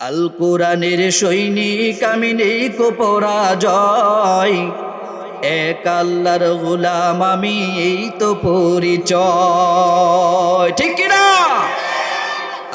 আল কোরআনের সৈনিক আমি নেই কোপরাজয় এক আল্লাহর গোলাম আমি, এই তো পরিচয়। ঠিক কিনা?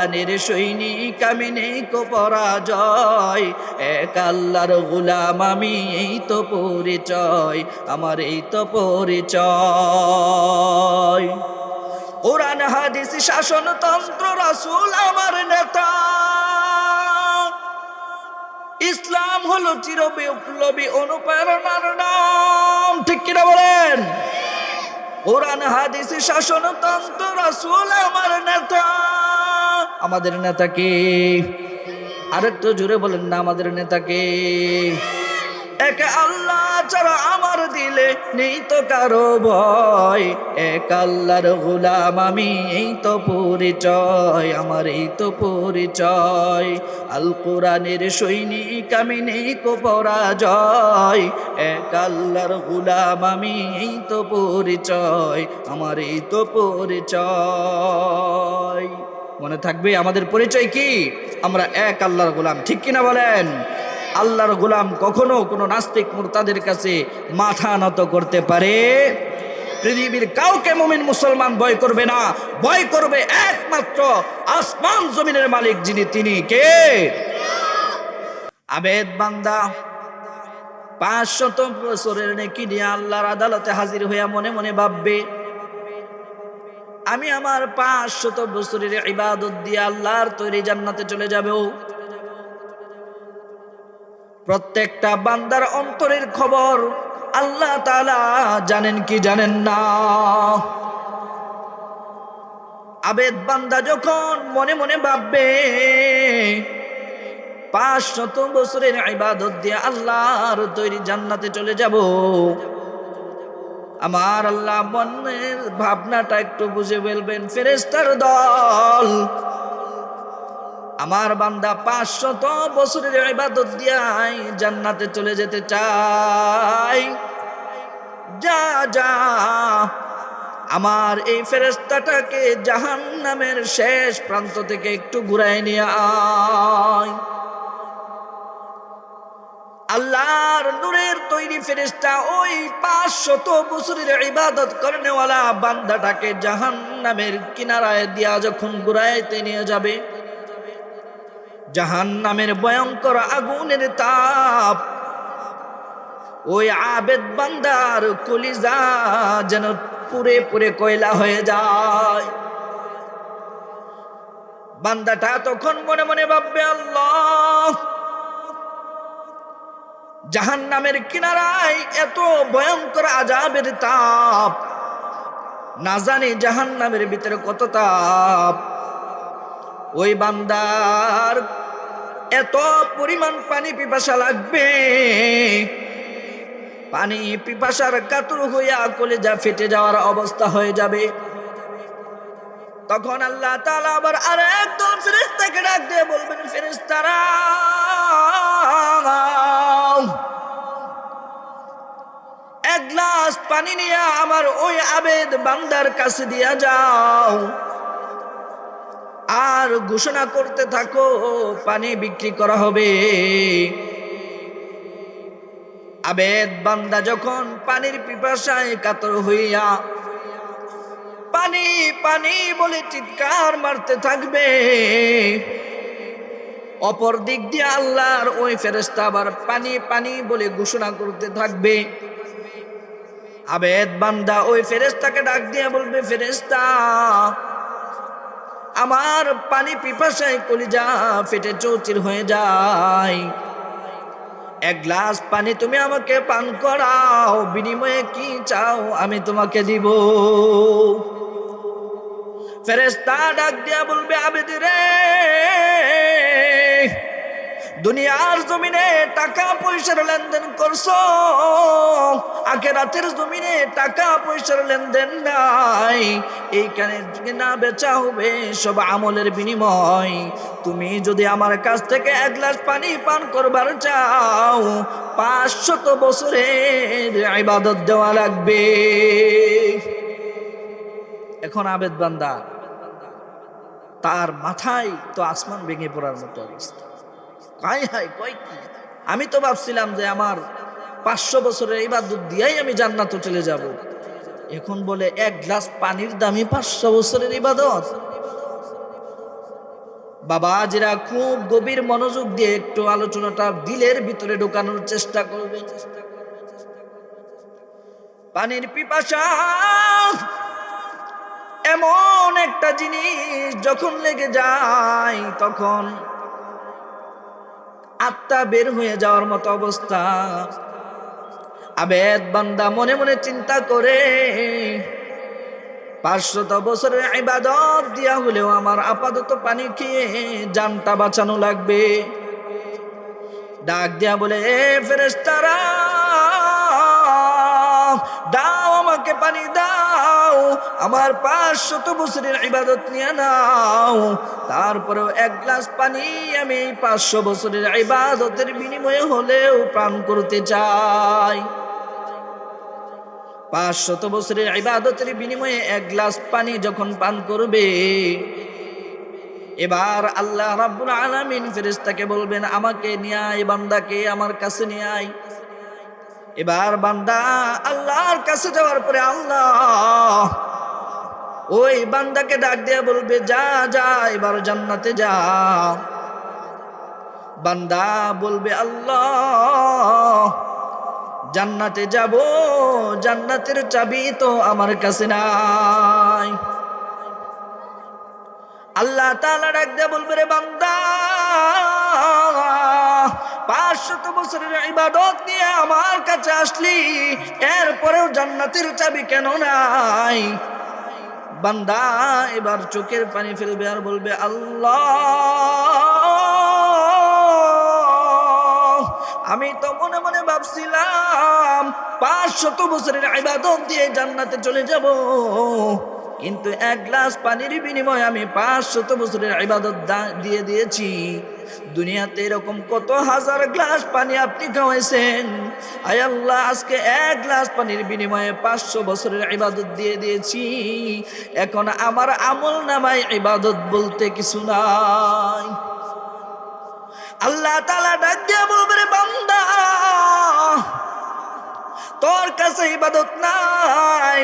কোরআনের সৈনিক আমি নেই কো পরাজয়। এক আল্লাহর গোলাম আমি এই তো পরিচয়, আমার এই তো পরিচয়। কোরআন, হাদিস শাসনতন্ত্র রাসুল আমার নেতা। ইসলাম হলো চির বিপ্লবী অনুপ্রেরণার নাম, ঠিক কিনা বলেন? কোরআন, হাদিস শাসনতন্ত্র রাসুল আমার নেতা। আমাদের নেতাকে আরেকটু জোরে বলেন না, আমাদের নেতাকে এক আল্লাহ ছাড়া আমার দিলে নেই তো কারও ভয়। এক আল্লাহর গোলাম, আমি এই তো পরিচয়, আমার এই তো পরিচয়। আল কোরআনের সৈনিক, আমি নেই কো পরাজয়। এক আল্লাহর গোলাম, আমি এই তো পরিচয়, আমার এই তো পরিচয়। মনে থাকবে আমাদের পরিচয় কি? আমরা এক আল্লাহর গোলাম, ঠিক কিনা বলেন? আল্লাহর গোলাম কখনো কোনো নাস্তিক মুরতাদের কাছে মাথা নত করতে পারে। পৃথিবীর কাউকে মুমিন মুসলমান ভয় করবে না। ভয় করবে একমাত্র আসমান জমিনের মালিক যিনি, তিনি কে? আবেদ বান্দা, পাঁচশত বছরের নেকি নিয়ে আল্লাহর আদালতে হাজির হইয়া মনে মনে ভাববে আমি আমার পাঁচশত বছরের ইবাদত দিয়ে আল্লাহর তৈরি জান্নাতে চলে যাবেও প্রত্যেকটা বান্দার অন্তরের খবর আল্লাহ তাআলা জানেন কি জানেন না। আবেদ বান্দা যখন মনে মনে ভাববে পাঁচ শত বছরের ইবাদত দিয়ে আল্লাহর তৈরি জান্নাতে চলে যাব। আমার আল্লাহ মনের ভাবনাটা একটু বুঝে ফেলবেন ফেরেস্তার দল। আমার বান্দা পাঁচশত বছরের ইবাদত দিয়াই জান্নাতে চলে যেতে চাই যা যা। আমার এই ফেরেস্তাটাকে জাহান নামের শেষ প্রান্ত থেকে একটু ঘুরাই নিয়ে আয়। আল্লাহর নূরের তৈরি ফেরেস্তা ওই পাঁচশত বছরের ইবাদত করেনেওয়ালা বান্দাটাকে জাহান নামের কিনারায় দিয়া যখন ঘুরাইতে নিয়ে যাবে জাহান নামের ভয়ঙ্কর আগুনের তাপ, ওই আবেদ বান্দার কলিজা যেন পুরে পুরে কয়লা হয়ে যায়। বান্দাটা তখন মনে মনে ভাববে, আল্লাহ জাহান নামের কিনারায় এত ভয়ঙ্কর আজাবের তাপ। না জানি জাহান নামের ভিতরে কত তাপ। ওই বান্দার এত পরিমাণ পানি পিপাসা লাগবে। পানি পিপাসার কাতুর হইয়া কলেজা ফেটে যাওয়ার অবস্থা হয়ে যাবে। তখন আল্লাহ তালা আবার আর একদল ফেরেশতাকে ডাক দিয়ে বলবেন, ফেরেশতারা পানি নিয়ে আমার ওই আবেদ বান্দার কাছে দিয়া যাও। আর ঘোষণা করতে থাকো, পানি বিক্রি করা হবে। আবেদ বান্দা যখন পানির পিপাসায় কাতর হইয়া পানি পানি বলে চিৎকার মারতে থাকবে, অপর দিক দিয়ে আল্লাহর ওই ফেরেস্তা আবার পানি পানি বলে ঘোষণা করতে থাকবে। আবেদ বান্দা ওই ফেরেস্তাকে ডাক দিয়ে বলবে ফেরেস্তা আমার পানি পিপাসায় কলিজা ফেটে চৌচির হয়ে যায়। এক গ্লাস পানি তুমি আমাকে পান করাও, বিনিময়ে কি চাও আমি তোমাকে দিব। ফেরেস্তা ডাক দিয়া বলবে, আবেদ রে দুনিয়ার জমিনে টাকা পয়সার লেনদেন করছ, আখেরাতের জমিনে টাকা পয়সার লেনদেন নাই। এইখানে না বেচা হবে, সব আমলের বিনিময়। তুমি যদি আমার কাছ থেকে এক গ্লাস পানি পান করবার চাও, পাঁচশত বছরের ইবাদত দেওয়া লাগবে। এখন আবেদ বান্দা তার মাথায় তো আসমান ভেঙে পড়ার মতো অবস্থা। কাই হাই কয় কি? আমি তো ভাবছিলাম যে আমার পাঁচশো বছরের এই ইবাদত দিয়াই আমি জান্নাতে চলে যাব। এখন বলে এক গ্লাস পানির দামি পাঁচশো বছরের ইবাদত। বাবা যারা খুব গভীর মনোযোগ দিয়ে একটু আলোচনাটা দিলের ভিতরে ঢোকানোর চেষ্টা করবে। পানির পিপাসা এমন একটা জিনিস যখন লেগে যায় তখন আত্মা বের হয়ে যাওয়ার মতো অবস্থা। আবেদ বান্দা মনে মনে চিন্তা করে, পাঁচশত বছরের ইবাদত দিয়া হলেও আমার আপাতত পানি খেয়ে জানটা বাঁচানো লাগবে। ডাক দিয়া বলে, এ ফেরেস্তারা দাও আমাকে পানি দাও, আমার পাঁচশত বছরের ইবাদত নিয়ে নাও। তারপরেও এক গ্লাস পানি আমি পাঁচশো বছরের ইবাদতের বিনিময়ে হলেও প্রাণ করতে চাই। পাঁচশত বছরের ইবাদতের বিনিময়ে এক গ্লাস পানি যখন পান করবে, এবার আল্লাহ রাব্বুল আলামিন ফেরেশতাকে বলবেন, আমাকে নিয়ে আয়, বান্দাকে আমার কাছে নিয়ে আয়। এবার বান্দা আল্লাহর কাছে যাওয়ার পরে আল্লাহ ওই বান্দাকে ডাক দিয়ে বলবে, যা যা, এবার জান্নাতে যা। বান্দা বলবে, আল্লাহ, জান্নাতে যাব, জান্নাতের চাবি তো আমার কাছে নাই। আল্লাহ তাআলা ডাক দিয়ে বলবে, রে বান্দা পাঁচশত বছরের ইবাদত নিয়ে আমার কাছে আসলি, এরপরেও জান্নাতের চাবি কেন নাই? বান্দা, এবার চোখের পানি ফেলবে আর বলবে, আল্লাহ, আমি তো মনে মনে ভাবছিলাম পাঁচশত বছরের ইবাদত দিয়ে জান্নাতে চলে যাব। কিন্তু এক গ্লাস পানির বিনিময়ে আমি পাঁচশত বছরের ইবাদত দিয়ে দিয়েছি। দুনিয়াতে এরকম কত হাজার গ্লাস পানি আপনি খাওয়াইছেন? আয় আল্লাহ, আজকে এক গ্লাস পানির বিনিময়ে পাঁচশো বছরের ইবাদত দিয়ে দিয়েছি। এখন আমার আমল নামায় ইবাদত বলতে কিছু নাই। আল্লাহ তালা ডাক দিয়া বলবে বান্দা, তোর কাছে ইবাদত নাই।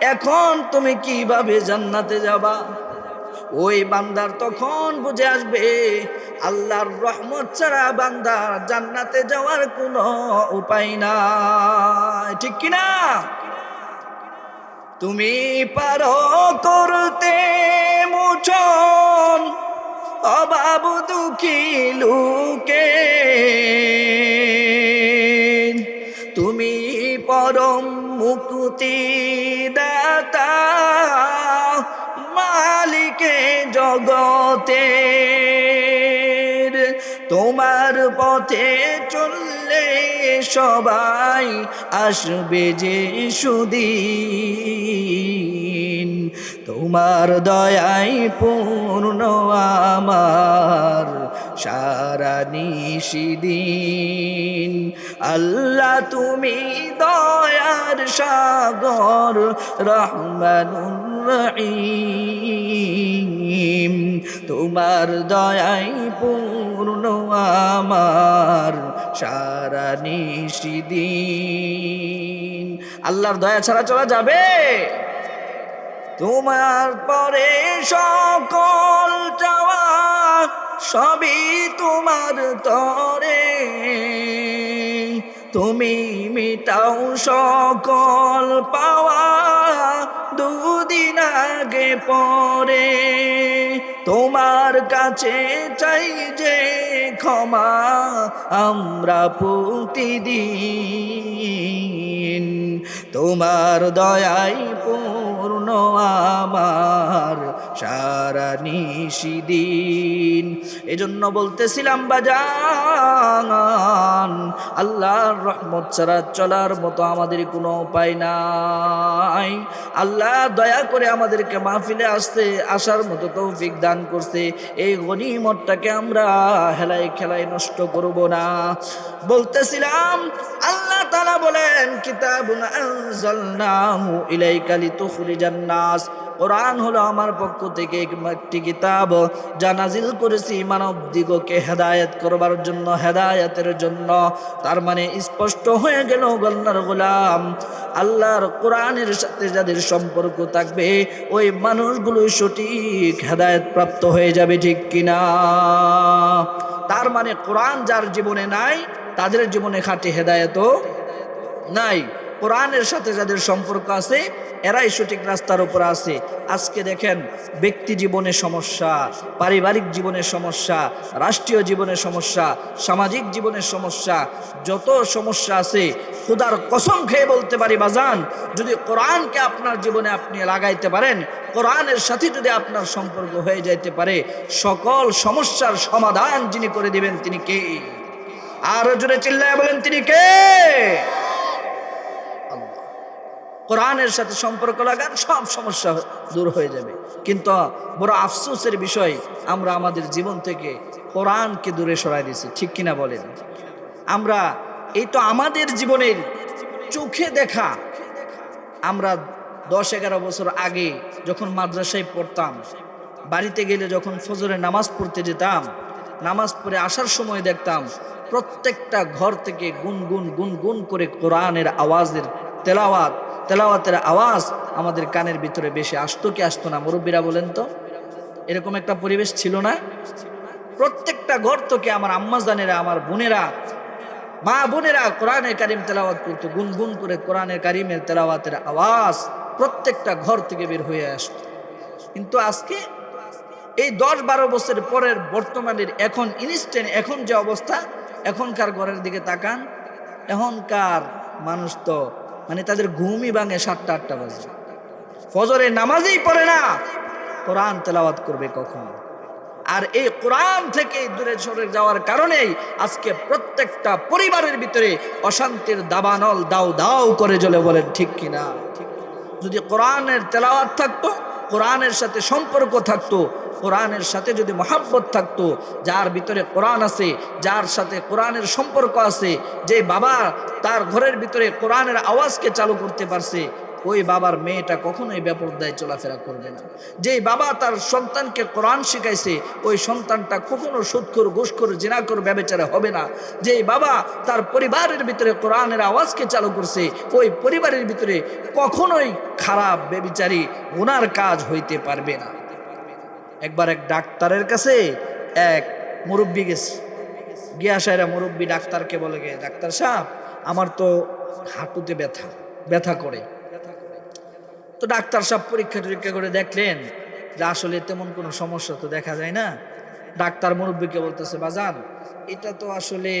এখন তুমি কীভাবে জান্নাতে যাবা? ওই বান্দার তখন বুঝে আসবে, আল্লাহর রহমত ছাড়া বান্দার জান্নাতে যাওয়ার কোনো উপায় নাই। ঠিক কিনা তুমি পারো করতে মুছন অভাব দুঃখী লোকে। তুমি পরম মুক্তি জগতে তোমার পথে চললে সবাই আসবে যে সুদিন। তোমার দয়াই পূর্ণ আমার সারা নিশিদিন আল্লাহ, তুমি দয়ার সাগর রহমানুর রহিম। তোমার দয়াই পূর্ণ আমার, সারা নিশিদিন। আল্লাহর দয়া ছাড়া চলা যাবে? তোমার পরে সকল চাওয়া সবই তোমার তরে। তুমি মিটাও সকল পাওয়া দুদিন আগে পরে। তোমার কাছে চাই যে ক্ষমা আমরা প্রতিদিন। তোমার দয়াই পূর্ণ আমার, সারা নিশিদিন এজন্য বলতেছিলাম, বাজান, আল্লাহর রহমত ছাড়া চলার মতো আমাদের কোনো উপায় নাই। আল্লাহ দয়া করে আমাদেরকে মাহফিলে আসতে, আসার মতো তৌফিক দান করছে। এই গনিমতটাকে আমরা হেলাই খেলায় নষ্ট করব না। বলতেছিলাম, আল্লাহ তালা বলেন, কিতাবুন আনজালনাহু ইলাইকা লিতুখরিজান নাস কোরআন হলো আমার পক্ষ থেকে একটি কিতাব যা নাজিল করেছি মানব দিগকে হেদায়েত করবার জন্য, হেদায়তের জন্য। তার মানে স্পষ্ট হয়ে গেল গল্লার গোলাম। আল্লাহর কোরআনের সাথে যাদের সম্পর্ক থাকবে, ওই মানুষগুলো সঠিক হেদায়ত প্রাপ্ত হয়ে যাবে, ঠিক কিনা? তার মানে কোরআন যার জীবনে নাই, তাদের জীবনে খাঁটি হেদায়তও নাই। কোরআনের সাথে যাদের সম্পর্ক আছে, এরাই সঠিক রাস্তার উপর আছে আজকে দেখেন, ব্যক্তি জীবনে সমস্যা, পারিবারিক জীবনের সমস্যা, রাষ্ট্রীয় জীবনের সমস্যা, সামাজিক জীবনের সমস্যা, যত সমস্যা আছে, খুদার কসম খেয়ে বলতে পারি, বাজান, যদি কোরআনকে আপনার জীবনে আপনি লাগাইতে পারেন, কোরআনের সাথে যদি আপনার সম্পর্ক হয়ে যাইতে পারে, সকল সমস্যার সমাধান যিনি করে দিবেন তিনি কে আরও জোরে চিল্লায় বলেন, তিনি কে। কোরআনের সাথে সম্পর্ক লাগান সব সমস্যা দূর হয়ে যাবে। কিন্তু বড় আফসোসের বিষয়, আমরা আমাদের জীবন থেকে কোরআনকে দূরে সরাই দিয়েছি। ঠিক কিনা বলেন? আমরা, এই তো আমাদের জীবনের চোখে দেখা। আমরা দশ এগারো বছর আগে যখন মাদ্রাসায় পড়তাম, বাড়িতে গেলে যখন ফজরে নামাজ পড়তে যেতাম, নামাজ পড়ে আসার সময় দেখতাম, প্রত্যেকটা ঘর থেকে গুনগুন গুনগুন করে কোরআনের আওয়াজের তেলাওয়াত তেলাওয়াতের আওয়াজ আমাদের কানের ভিতরে বেশি আসতো কি আসতো না, মুরব্বীরা বলেন তো। এরকম একটা পরিবেশ ছিল না। প্রত্যেকটা ঘর থেকে আমার আম্মাজানেরা আমার বোনেরা, মা বোনেরা কোরআনের কারিম তেলাওয়াত করতো, গুনগুন করে কোরআনের কারিমের তেলাওয়াতের আওয়াজ প্রত্যেকটা ঘর থেকে বের হয়ে আসতো। কিন্তু আজকে এই দশ বারো বছর পরের বর্তমানের এখন ইনস্ট্যান্ট এখন যে অবস্থা, এখনকার ঘরের দিকে তাকান, এখনকার মানুষ তো মানে তাদের ঘুমই ভাঙে সাতটা, আটটা বাজে। ফজরে নামাজেই পড়ে না। কোরআন তেলাওয়াত করবে কখন? আর এই কোরআন থেকে দূরে সরে যাওয়ার কারণেই আজকে প্রত্যেকটা পরিবারের ভিতরে অশান্তির দাবানল দাও দাও করে জ্বলে বলেন, ঠিক কিনা? যদি কোরআনের তেলাওয়াত থাকতো কোরআনের সাথে সম্পর্ক থাকতো, কোরআনের সাথে যদি মহাব্বত থাকতো, যার ভিতরে কোরআন আছে, যার সাথে কোরআনের সম্পর্ক আছে, যে বাবা তার ঘরের ভিতরে কোরআনের আওয়াজকে চালু করতে পারছে ওই বাবার মেয়েটা কখনোই বেপরদায় চলাফেরা করবে না। যে বাবা তার সন্তানকে কোরআন শিখাইছে, ওই সন্তানটা কখনো সুৎখর ঘুষখোর জিনাকর ব্যবচারে হবে না। যে বাবা তার পরিবারের ভিতরে কোরআনের আওয়াজকে চালু করছে, ওই পরিবারের ভিতরে কখনোই খারাপ বেবিচারী ওনার কাজ হইতে পারবে না। একবার এক ডাক্তারের কাছে এক মুরব্বী গেছে। গিয়া সাহেরা মুরব্বী ডাক্তারকে বলে গে, ডাক্তার সাহেব, আমার তো হাঁটুতে ব্যথা ব্যথা করে। তো ডাক্তার সাহেব পরীক্ষা টরীক্ষা করে দেখলেন যে আসলে তেমন কোনো সমস্যা তো দেখা যায় না। ডাক্তার মুরব্বীকে বলতেছে, বাজান, এটা তো আসলে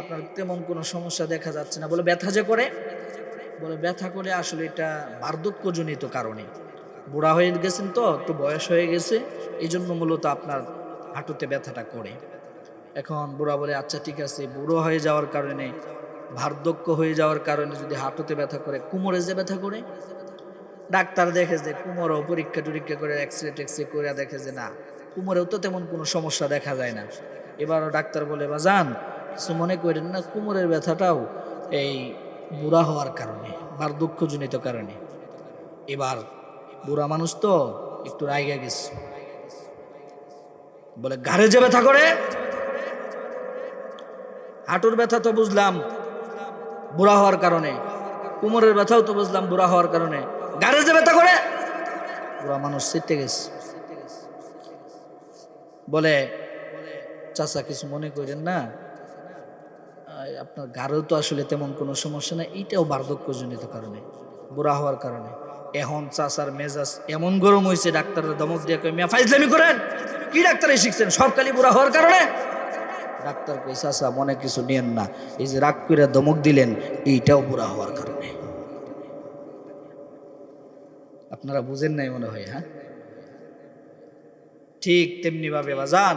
আপনার তেমন কোনো সমস্যা দেখা যাচ্ছে না। বলে, ব্যথা যে করে? বলে, ব্যথা করে আসলে এটা বার্ধক্যজনিত কারণে। বুড়া হয়ে গেছেন তো, একটু বয়স হয়ে গেছে এই জন্য মূলত আপনার হাঁটুতে ব্যথাটা করে। এখন বুড়া বলে আচ্ছা ঠিক আছে, বুড়ো হয়ে যাওয়ার কারণে, বার্ধক্য হয়ে যাওয়ার কারণে যদি হাঁটুতে ব্যথা করে, কোমরে যে ব্যথা করে? ডাক্তার দেখে যে কুমোরও পরীক্ষা টরীক্ষা করে এক্স রে টেক্স করে দেখে যে না, কুমোরেও তো তেমন কোনো সমস্যা দেখা যায় না। এবারও ডাক্তার বলে বা যান কিছু মনে করেন না, কুমোরের ব্যথাটাও এই বুড়া হওয়ার কারণে বার্ধক্যজনিত কারণে। এবার বুড়া মানুষ তো একটু রাইগা গেছে। বলে, ঘাড়ে যে ব্যথা করে? হাঁটুর ব্যথা তো বুঝলাম, বুড়া হওয়ার কারণে। কোমরের ব্যথাও তো বুঝলাম, বুড়া হওয়ার কারণে। যে ব্যথা করে বুড়া মানুষ সিটে গেছে। বলে, চাচা, কিছু মনে করেন না? আপনার গাড়েও তো আসলে তেমন কোনো সমস্যা নেই। এইটাও বার্ধক্যজনিত কারণে, বুড়া হওয়ার কারণে। এখন চাচার মেজাজ এমন গরম হয়েছে ডাক্তাররা দমক দিয়ে কই মিয়া, ফাইজলামি করেন। কি ডাক্তারে শিখছেন? সবকালি বুড়া হওয়ার কারণে? ডাক্তার কই চাচা, মনে কিছু নিয়েন না। এই যে রাগ করে দমক দিলেন, এইটাও বুড়া হওয়ার কারণে। আপনারা বুঝেন নাই মনে হয় হ্যাঁ? ঠিক তেমনি ভাবে বাজান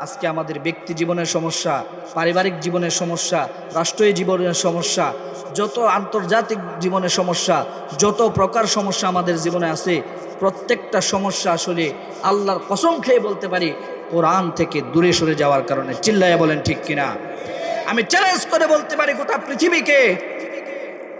আজকে আমাদের ব্যক্তি জীবনের সমস্যা, পারিবারিক জীবনের সমস্যা, রাষ্ট্রীয় জীবনের সমস্যা, যত আন্তর্জাতিক জীবনের সমস্যা, যত প্রকার সমস্যা আমাদের জীবনে আছে, প্রত্যেকটা সমস্যা আসলে আল্লাহর কসম খেয়ে বলতে পারি, কোরআন থেকে দূরে সরে যাওয়ার কারণে। চিল্লাইয়া বলেন ঠিক কিনা? আমি চ্যালেঞ্জ করে বলতে পারি গোটা পৃথিবীকে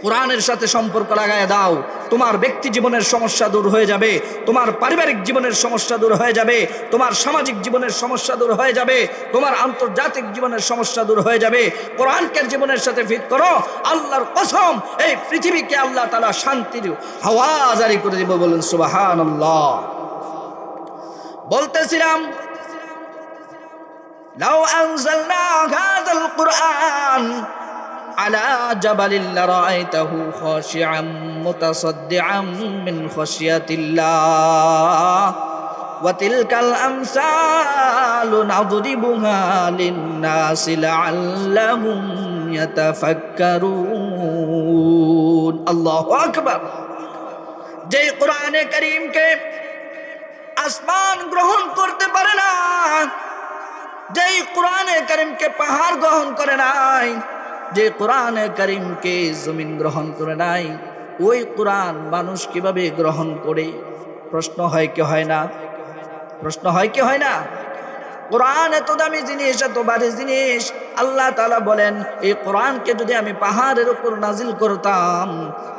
কোরআনের সাথে সম্পর্ক লাগায় দাও তোমার ব্যক্তি জীবনের সমস্যা দূর হয়ে যাবে তোমার পারিবারিক জীবনের সমস্যা দূর হয়ে যাবে তোমার সামাজিক জীবনের সমস্যা দূর হয়ে যাবে তোমার আন্তর্জাতিক জীবনের সমস্যা দূর হয়ে যাবে কোরআনকে জীবনের সাথে ফিট করো আল্লাহর কসম এই পৃথিবীকে আল্লাহ তালা শান্তির হাওয়া জারি করে দিব বলুন সুবাহান বলতেছিলাম لو أنزلنا هذا القرآن على جبل لرأيته خاشعا متصدعا من خشية الله وتلك الأمثال نضربها للناس لعلهم يتفكرون الله أكبر যে কোরআনে করিমকে আসমান গ্রহণ করতে পারে না যেই কোরআনে করিমকে পাহাড় গ্রহণ করে নাই যে কোরআনে করিমকে জমিন গ্রহণ করে নাই, ওই কোরআন মানুষ কীভাবে গ্রহণ করে? প্রশ্ন হয়, কি হয় না? প্রশ্ন হয়, কি হয় না? কোরআন এত দামি জিনিস, এত বাড়ি জিনিস। আল্লাহ তালা বলেন, এই কোরআনকে যদি আমি পাহাড়ের উপর নাজিল করতাম,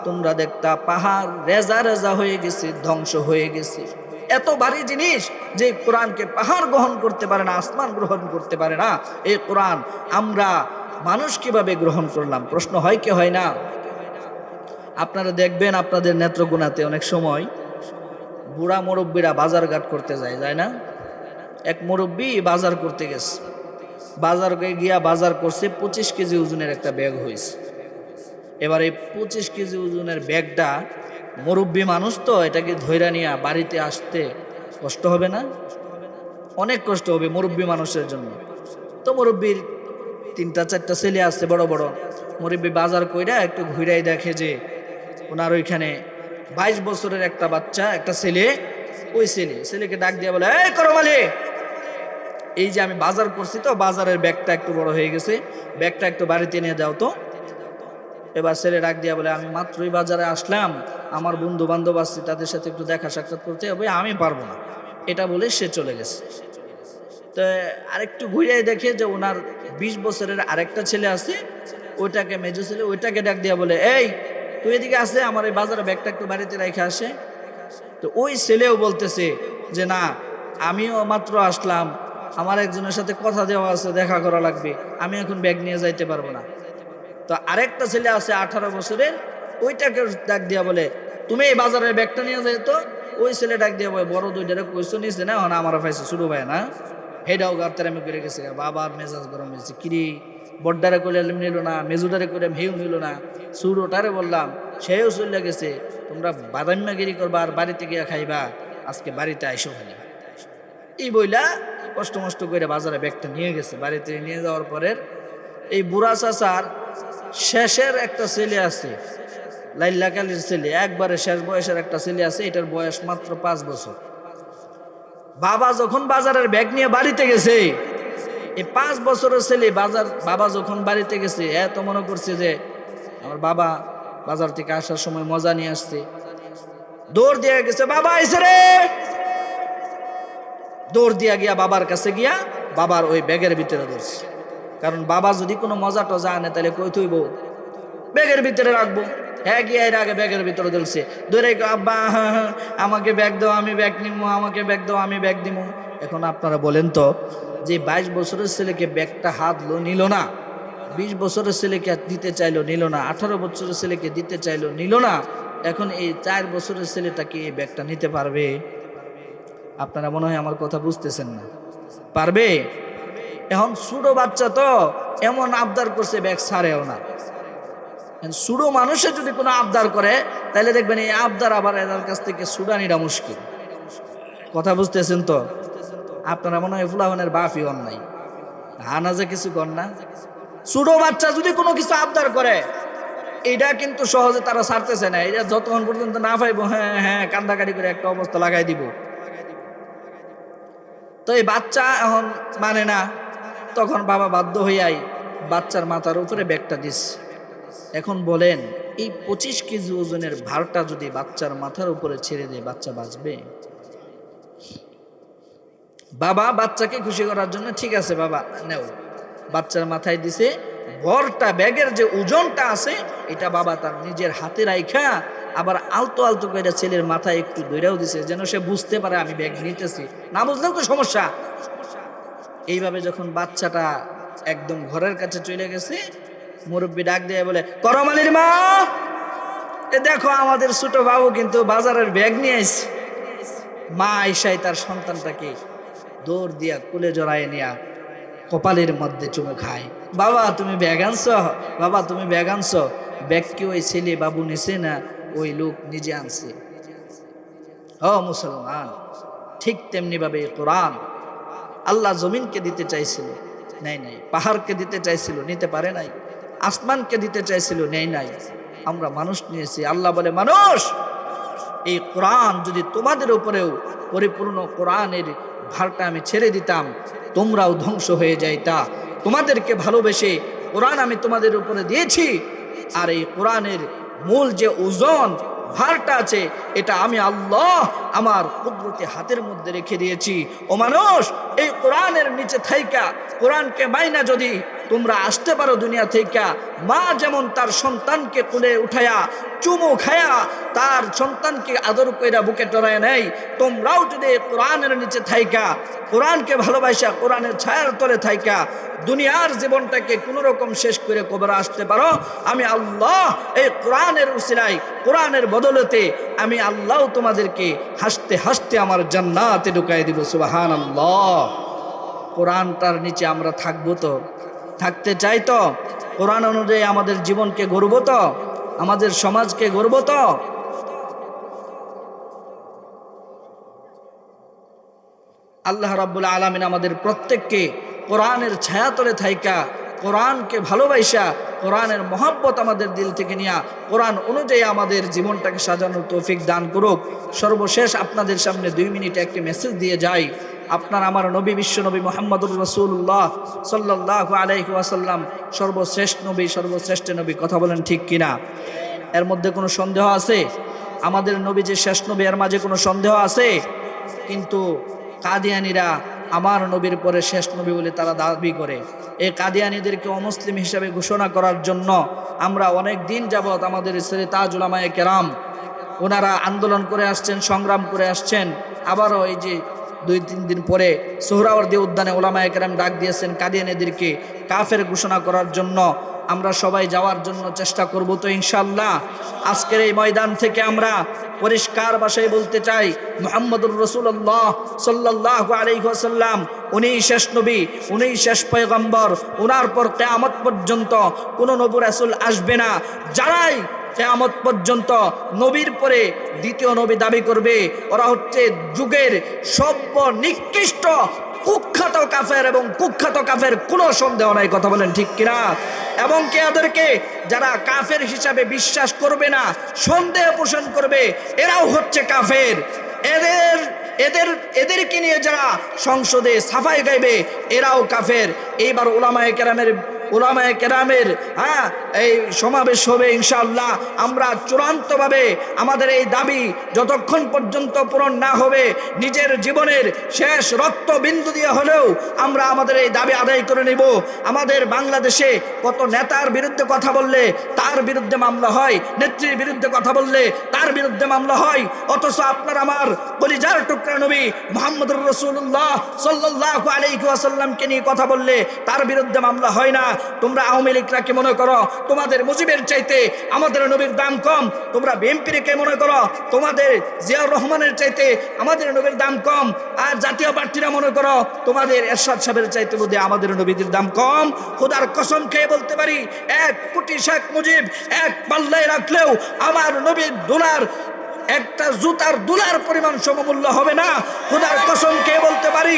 তোমরা দেখতা পাহাড় রেজা রেজা হয়ে গেছে, ধ্বংস হয়ে গেছে। এত ভারী জিনিস যে কোরআনকে পাহাড় গ্রহণ করতে পারে না, আসমান গ্রহণ করতে পারে না। এই কোরআন আমরা মানুষ কীভাবে গ্রহণ করলাম? প্রশ্ন হয় কি হয় না? আপনারা দেখবেন আপনাদের নেত্রগুণাতে অনেক সময় বুড়া মুরব্বীরা বাজারঘাট করতে যায় যায় না? এক মুরব্বী বাজার করতে গেছে। বাজার গিয়া বাজার করছে, পঁচিশ কেজি ওজনের একটা ব্যাগ হয়েছে। এবার এই পঁচিশ কেজি ওজনের ব্যাগটা মুরব্বী মানুষ তো এটাকে ধৈরা নিয়ে বাড়িতে আসতে কষ্ট হবে না? অনেক কষ্ট হবে মুরব্বী মানুষের জন্য। তো মুরব্বীর তিনটা, চারটা ছেলে আছে, বড় বড়। মুরব্বী বাজার কইরা একটু ঘুরাই দেখে যে ওনার ওইখানে বাইশ বছরের একটা বাচ্চা, একটা ছেলে, ওই ছেলে। ছেলেকে ডাক দিয়ে বলে, এই করো এই যে আমি বাজার করছি তো, বাজারের ব্যাগটা একটু বড় হয়ে গেছে। ব্যাগটা একটু বাড়িতে নিয়ে যাও তো। এবার ছেলে ডাক দিয়া বলে, আমি মাত্রই বাজারে আসলাম। আমার বন্ধু বান্ধব আসছে তাদের সাথে একটু দেখা সাক্ষাৎ করতে হবে, আমি পারব না। এটা বলে সে চলে গেছে। তো আরেকটু ঘুরে দেখে যে ওনার বিশ বছরের আরেকটা ছেলে আছে, ওইটাকে মেজো ছেলে, ওইটাকে ডাক দিয়া বলে, এই, তুই এদিকে আসে, আমার এই বাজারে ব্যাগটা একটু বাড়িতে রেখে আসে। তো ওই ছেলেও বলতেছে যে, না, আমিও মাত্র আসলাম, আমার একজনের সাথে কথা দেওয়া আছে, দেখা করা লাগবে, আমি এখন ব্যাগ নিয়ে যাইতে পারব না। তো আরেকটা ছেলে আছে আঠারো বছরের, ওইটাকে ডাক দিয়া বলে, তুমি এই বাজারের ব্যাগটা নিয়ে যাই তো ওই ছেলে ডাক দিয়া বলে, বড় দুইটারে কইসো নিছে না? আমার পাইছে শুরু ভাই না। হেডাও গার্তার আমি করে গেছে, বাবার মেজাজ গরম হয়েছে কিরি, বড্ডারে করে নিল না মেজুডারে করে হেউ নিল না সুরোটারে বললাম, সেও চলে গেছে, তোমরা বাদাম্যাগিরি করবা আর বাড়িতে গিয়া খাইবা, আজকে বাড়িতে আইসো খালি এই বইলা কষ্ট মষ্ট করে বাজারে ব্যাগটা নিয়ে গেছে, বাড়িতে নিয়ে যাওয়ার পরের এই বুড়া চাচার শেষের একটা ছেলে আছে লাইল্লা কালির ছেলে, একবারে শেষ বয়সের একটা ছেলে আছে, এটার বয়স মাত্র পাঁচ বছর। বাবা যখন বাজারের ব্যাগ নিয়ে বাড়িতে গেছে, এই পাঁচ বছরের ছেলে বাজার, বাবা যখন বাড়িতে গেছে এত মনে করছে যে আমার বাবা বাজার থেকে আসার সময় মজা নিয়ে আসছে। দৌড় দিয়ে গেছে, বাবা, আইসে রে! দৌড় দিয়া গিয়া বাবার কাছে গিয়া বাবার ওই ব্যাগের ভিতরে ধরছে। কারণ বাবা যদি কোনো মজা টজা আনে, তাহলে কই থইব? ব্যাগের ভিতরে রাখব। হ্যাঁ গিয়ে এর আগে ব্যাগের ভিতরে ধরছে ধরে আব্বা আমাকে ব্যাগ দাও, আমি ব্যাগ নিবো আমাকে ব্যাগ দাও, আমি ব্যাগ দিব এখন আপনারা বলেন তো, যে বাইশ বছরের ছেলেকে ব্যাগটা হাত লো, নিল না। বিশ বছরের ছেলেকে দিতে চাইলো, নিল না। আঠারো বছরের ছেলেকে দিতে চাইলো, নিল না। এখন এই চার বছরের ছেলেটাকে এই ব্যাগটা নিতে পারবে? আপনারা মনে হয় আমার কথা বুঝতেছেন না। পারবে? এখন সুডো বাচ্চা তো, এমন আবদার করছে ব্যাগ ছাড়েও না। সুডো মানুষে যদি কোনো আবদার করে তাহলে দেখবেন এই আবদার আবার এদের কাছ থেকে সুডানিটা মুশকিল। কথা বুঝতেছেন তো? আপনারা মনে হয় ফুলাহনের বাফি হন নাই। হানা যে কিছু কর না। সুডো বাচ্চা যদি কোনো কিছু আবদার করে, এটা কিন্তু সহজে তারা ছাড়তেছে না। এটা যতক্ষণ পর্যন্ত না পাইবো হ্যাঁ হ্যাঁ কান্দাকাটি করে একটা অবস্থা লাগাই দিব। তো এই বাচ্চা এখন মানে না, তখন বাবা বাধ্য হইয়াই বাচ্চার মাথার উপরে ব্যাগটা দিস। এখন বলেন, এই পঁচিশ কেজি ওজনের ভারটা যদি বাচ্চার মাথার উপরে ছেড়ে দেয় বাচ্চা বাঁচবে? বাবা, বাচ্চাকে খুশি করার জন্য ঠিক আছে, বাবা, নেও। বাচ্চার মাথায় দিছে, ভরটা, ব্যাগের যে ওজনটা আছে, এটা বাবা তার নিজের হাতে রাইখা, আবার আলতো আলতো করে ছেলের মাথায় একটু দৈরাও দিছে, যেন সে বুঝতে পারে আমি ব্যাগ নিতেছি। না বুঝলেও তো সমস্যা। এইভাবে যখন বাচ্চাটা একদম ঘরের কাছে চলে গেছে মুরব্বী ডাক দিয়ে বলে করমালির মা! এ দেখো আমাদের ছোট বাবু কিন্তু বাজারের ব্যাগ নিয়ে আসছে মা আইসাই তার সন্তানটাকে দৌড় দিয়া কুলে জড়ায় নিয়া কপালের মধ্যে চুমু খায়। বাবা, তুমি ব্যাগ আনছ? বাবা, তুমি ব্যাগ আনছ? ব্যাগ কি ওই ছেলে বাবু নিছে না ওই লোক নিজে আনছে? ও মুসলমান, ঠিক তেমনি ভাবে কোরআন আল্লাহ জমিনকে দিতে চাইছিল। নাই নাই, পাহাড়কে দিতে চাইছিল, নিতে পারে নাই? আসমানকে দিতে চাইছিল নেই নাই। আমরা মানুষ নিয়েছি। আল্লাহ বলে, মানুষ, এই কোরআন যদি তোমাদের উপরেও পরিপূর্ণ কোরআনের ভারটা আমি ছেড়ে দিতাম, তোমরাও ধ্বংস হয়ে যাইতা। তোমাদেরকে ভালোবেসে কোরআন আমি তোমাদের উপরে দিয়েছি। আর এই কোরআনের মূল যে ওজন, ভারটা আছে, এটা আমি আল্লাহ আমার কুদরতি হাতের মধ্যে রেখে দিয়েছি। ও মানুষ, এই কোরআনের নিচে থাইকা, কোরআনকে মাইনা যদি তোমরা আসতে পারো দুনিয়া থেকে। মা যেমন তার সন্তানকে কোলে উঠায়া চুমু খায়া তার সন্তানকে আদর কইরা বুকে টরায় নেয়, তোমরাও যদি কোরআনের নিচে থাইকা, কোরআনকে ভালোবাসা, কোরআনের ছায়ার তলে থাইকা, দুনিয়ার জীবনটাকে কোনো রকম শেষ করে কবরা আসতে পারো। আমি আল্লাহ এই কোরআনের উসিলাই কোরআনের বদলতে আমি আল্লাহ তোমাদেরকে হাসতে হাসতে আমার জান্নাতে ঢুকাই দিব সুবাহান আল্লাহ কোরআনটার নিচে আমরা থাকব তো? থাকতে চাই তো? কোরআন অনুযায়ী আমাদের জীবনকে গড়ব তো? আমাদের সমাজকে গড়ব তো? আল্লাহ রাব্বুল আলমিন আমাদের প্রত্যেককে কোরআনের ছায়াতলে থাইকা, কোরআনকে ভালোবাসা, কোরআনের মহাব্বত আমাদের দিল থেকে নিয়া, কোরআন অনুযায়ী আমাদের জীবনটাকে সাজানোর তৌফিক দান করুক। সর্বশেষ আপনাদের সামনে দুই মিনিটে একটি মেসেজ দিয়ে যাই। আপনার আমার নবী, বিশ্ব নবী মোহাম্মদুর রসুল্লাহ সাল্লাহ আলাইহি ওয়াসাল্লাম, সর্বশ্রেষ্ঠ নবী সর্বশ্রেষ্ঠ নবী, কথা বলেন ঠিক কিনা? এর মধ্যে কোনো সন্দেহ আছে? আমাদের নবী যে শেষ নবী, এর মাঝে কোনো সন্দেহ আছে? কিন্তু কাদিয়ানিরা আমার নবীর পরে শেষ নবী বলে তারা দাবি করে। এই কাদিয়ানিদেরকে অমুসলিম হিসাবে ঘোষণা করার জন্য আমরা অনেক দিন যাবৎ আমাদের ছেলে তাজুলামায় কেরাম, ওনারা আন্দোলন করে আসছেন, সংগ্রাম করে আসছেন। আবারও এই যে দুই তিন দিন পরে সোহরাওয়ার্দী উদ্যানে ওলামায় একরাম ডাক দিয়েছেন কাদিয়ানিদেরকে কাফের ঘোষণা করার জন্য। আমরা সবাই যাওয়ার জন্য চেষ্টা করব তো ইনশাল্লাহ আজকের এই ময়দান থেকে আমরা পরিষ্কার ভাষায় বলতে চাই, মোহাম্মদুর রসুল্লাহ সাল্লাহ আলহিহাসাল্লাম উনি শেষ নবী উনি শেষ পয়গম্বর ওনার পর কেয়ামত পর্যন্ত কোনো নবী রাসুল আসবে না। যারাই কেয়ামত পর্যন্ত নবীর পরে দ্বিতীয় নবী দাবি করবে, ওরা হচ্ছে যুগের সর্বনিকৃষ্ট কুখ্যাত কাফের এবং কুখ্যাত কাফের, কোনো সন্দেহ নাই, কথা বলেন ঠিক কিনা? এবং কে এদেরকে যারা কাফের হিসাবে বিশ্বাস করবে না, সন্দেহ পোষণ করবে, এরাও হচ্ছে কাফের। এদের এদের, এদেরকে নিয়ে যারা সংসদে সাফাই গাইবে, এরাও কাফের। এইবার ওলামায় কেরামের ওলামায় কেরামের হ্যাঁ এই সমাবেশ হবে ইনশাল্লাহ আমরা চূড়ান্তভাবে আমাদের এই দাবি যতক্ষণ পর্যন্ত পূরণ না হবে, নিজের জীবনের শেষ রক্ত বিন্দু দিয়ে হলেও আমরা আমাদের এই দাবি আদায় করে নেব। আমাদের বাংলাদেশে কত নেতার বিরুদ্ধে কথা বললে তার বিরুদ্ধে মামলা হয়, নেত্রীর বিরুদ্ধে কথা বললে তার বিরুদ্ধে মামলা হয়, অথচ আপনার আমার পরিজার টুকরা নবী মোহাম্মদুর রসুল্লাহ সাল্লাহ আলাইকুয়াসাল্লামকে নিয়ে কথা বললে তার বিরুদ্ধে মামলা হয় না। তোমরা আওয়ামী লীগরা কি মনে করো, তোমাদের মুজিবের চাইতে আমাদের নবীর দাম কম, তোমরা বিএনপির কে মনে করো, তোমাদের জিয়াউর রহমানের চাইতে আমাদের নবীর দাম কম, আর জাতীয় প্রার্থীরা মনে করো, তোমাদের এরশাদ সাহেবের চাইতে বোধ আমাদের নবীদের দাম কম। খোদার কসম খেয়ে বলতে পারি, এক কোটি শেখ মুজিব এক পাল্লায় রাখলেও আমার নবীর দোলার একটা জুতার দুলার পরিমাণ সমমূল্য হবে না। খুদার কসম, কে বলতে পারি?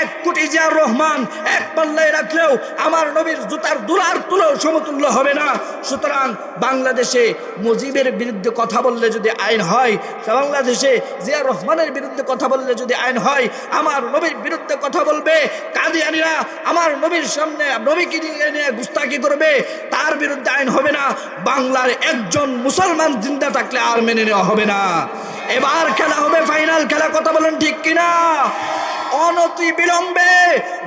এক কোটি জিয়ার রহমান এক পাল্লায় রাখলেও আমার নবীর জুতার দুলার তুলেও সমতুল্য হবে না। সুতরাং বাংলাদেশে মুজিবের বিরুদ্ধে কথা বললে যদি আইন হয়, বাংলাদেশে জিয়া রহমানের বিরুদ্ধে কথা বললে যদি আইন হয়, আমার নবীর বিরুদ্ধে কথা বলবে। কাদিয়ানিরা আমার নবীর সামনে নবীকে নিয়ে গুস্তাকি করবে। তার বিরুদ্ধে আইন হবে না। বাংলার একজন মুসলমান জিন্দা থাকলে আর মেনে নেওয়া হবে না। এবার খেলা হবে, ফাইনাল খেলা, কথা বলেন ঠিক কিনা? অনতি বিলম্বে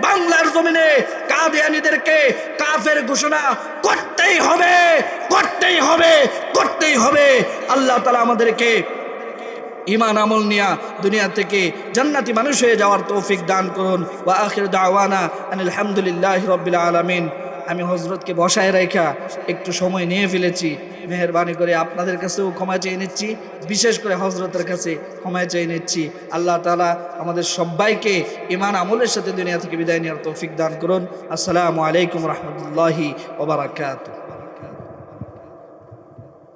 বাংলার জমিনে কাদিয়ানিদেরকে কাফের ঘোষণা করতেই হবে করতেই হবে করতেই হবে। আল্লাহ তালা আমাদেরকে ইমান আমল নিয়া দুনিয়া থেকে জান্নাতি মানুষ হয়ে যাওয়ার তৌফিক দান করুন। ওয়া আখির দাওয়ানা আনিল হামদুলিল্লাহ রব্বিল আলামিন। আমি হজরতকে বসায় রেখা একটু সময় নিয়ে ফেলেছি। মেহরবানি করে আপনাদের কাছেও ক্ষমা চেয়ে নিচ্ছি, বিশেষ করে হজরতের কাছে ক্ষমা চেয়ে নিচ্ছি। আল্লাহ তালা আমাদের সবাইকে ইমান আমলের সাথে দুনিয়া থেকে বিদায় নেওয়ার তৌফিক দান করুন। আসসালামু আলাইকুম রহমতুল্লাহি ওবরাকাতুহ